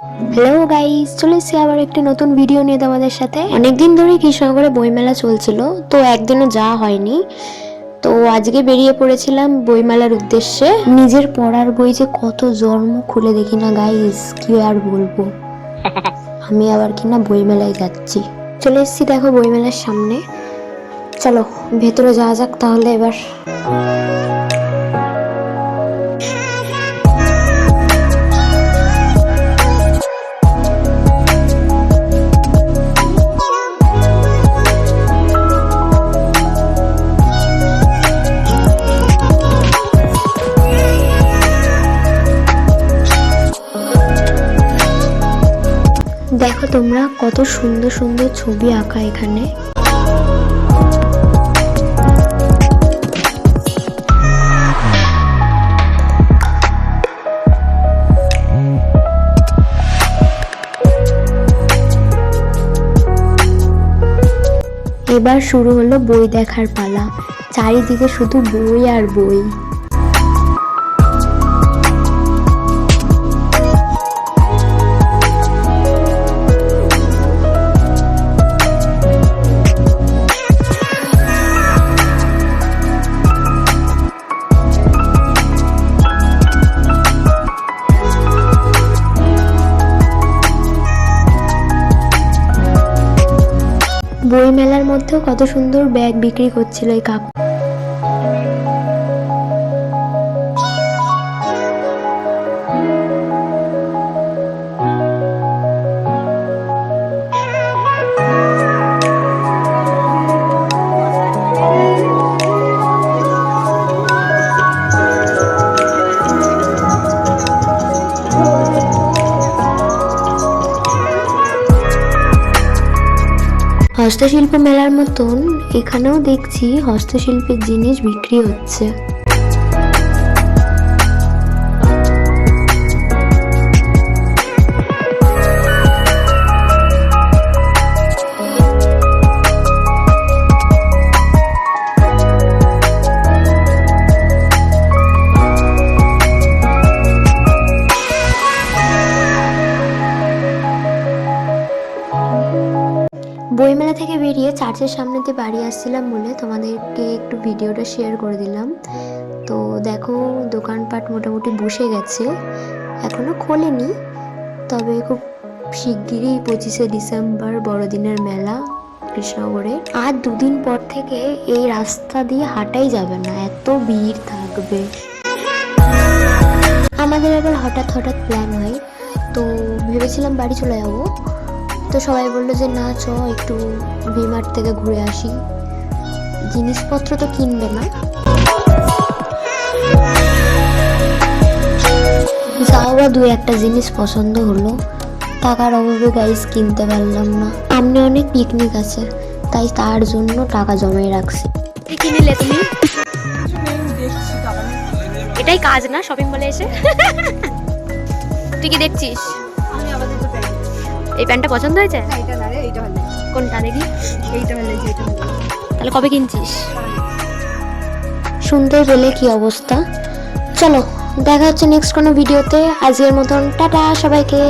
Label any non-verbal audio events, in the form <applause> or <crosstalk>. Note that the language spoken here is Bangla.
হ্যালো গাইস চলে এসেছি আবার একটি নতুন ভিডিও নিয়ে তোমাদের সাথে। অনেকদিন ধরেই কৃষ্ণনগরে বইমেলা চলছিল তো একদিনও যাওয়া হয়নি। তো আজকে বেরিয়ে পড়েছিলাম বইমেলার উদ্দেশ্যে। নিজের পড়ার বই যে কত জন্ম খুলে দেখি না গাইস কি আর বলব? <laughs> আমি আবার কিনা বইমেলায় যাচ্ছি। চলে এসেছি দেখো বইমেলার সামনে। চলো ভেতরে যাওয়া যাক তাহলে এবার। দেখো তোমরা কত সুন্দর সুন্দর ছবি আঁকা এখানে। এবার শুরু হলো বই দেখার পালা। চারিদিকে শুধু বই আর বই। বই মেলার মধ্যেও কত সুন্দর ব্যাগ বিক্রি করছিল এই কাকু। হস্তশিল্প মেলার মতন এখানেও দেখছি হস্তশিল্পের জিনিস বিক্রি হচ্ছে। বইমেলা থেকে বেরিয়ে চার্চের সামনে দিয়ে বাড়ি আসছিলাম বলে তোমাদেরকে একটু ভিডিওটা শেয়ার করে দিলাম। তো দেখো, দোকানপাট মোটামুটি বসে গেছে এখনও খোলেনি। তবে খুব শিগগিরই পঁচিশে ডিসেম্বর বড়দিনের মেলা কৃষ্ণনগরে। আর দুদিন পর থেকে এই রাস্তা দিয়ে হাঁটাই যাবে না, এত ভিড় থাকবে। আমাদের আবার হঠাৎ হঠাৎ প্ল্যান হয়, তো ভেবেছিলাম বাড়ি চলে যাব। তো সবাই বলল যে, না, চ, একটু ভিমার্ট থেকে ঘুরে আসি। জিনিসপত্র তো কিনবে না। যাও বা দু একটা জিনিস পছন্দ হলো। টাকার অভাবে গাইস কিনতে পারলাম না। সামনে অনেক পিকনিক আছে, তাই তার জন্য টাকা জমিয়ে রাখছি। কি নিলে তুমি? এটাই কাজ না শপিং মলে এসে? <laughs> তুই কি দেখছিস? এই প্যান্টটা পছন্দ হয়েছে? এইটা না রে এইটা ভালো। কোনটা দেখি? এইটা ভালো লাগছে এইটা ভালো তাহলে কবে কিনছিস? সুন্দর বলে কি অবস্থা? চলো দেখা হচ্ছে নেক্সট কোনো ভিডিওতে আজকের মতন টাটা সবাইকে।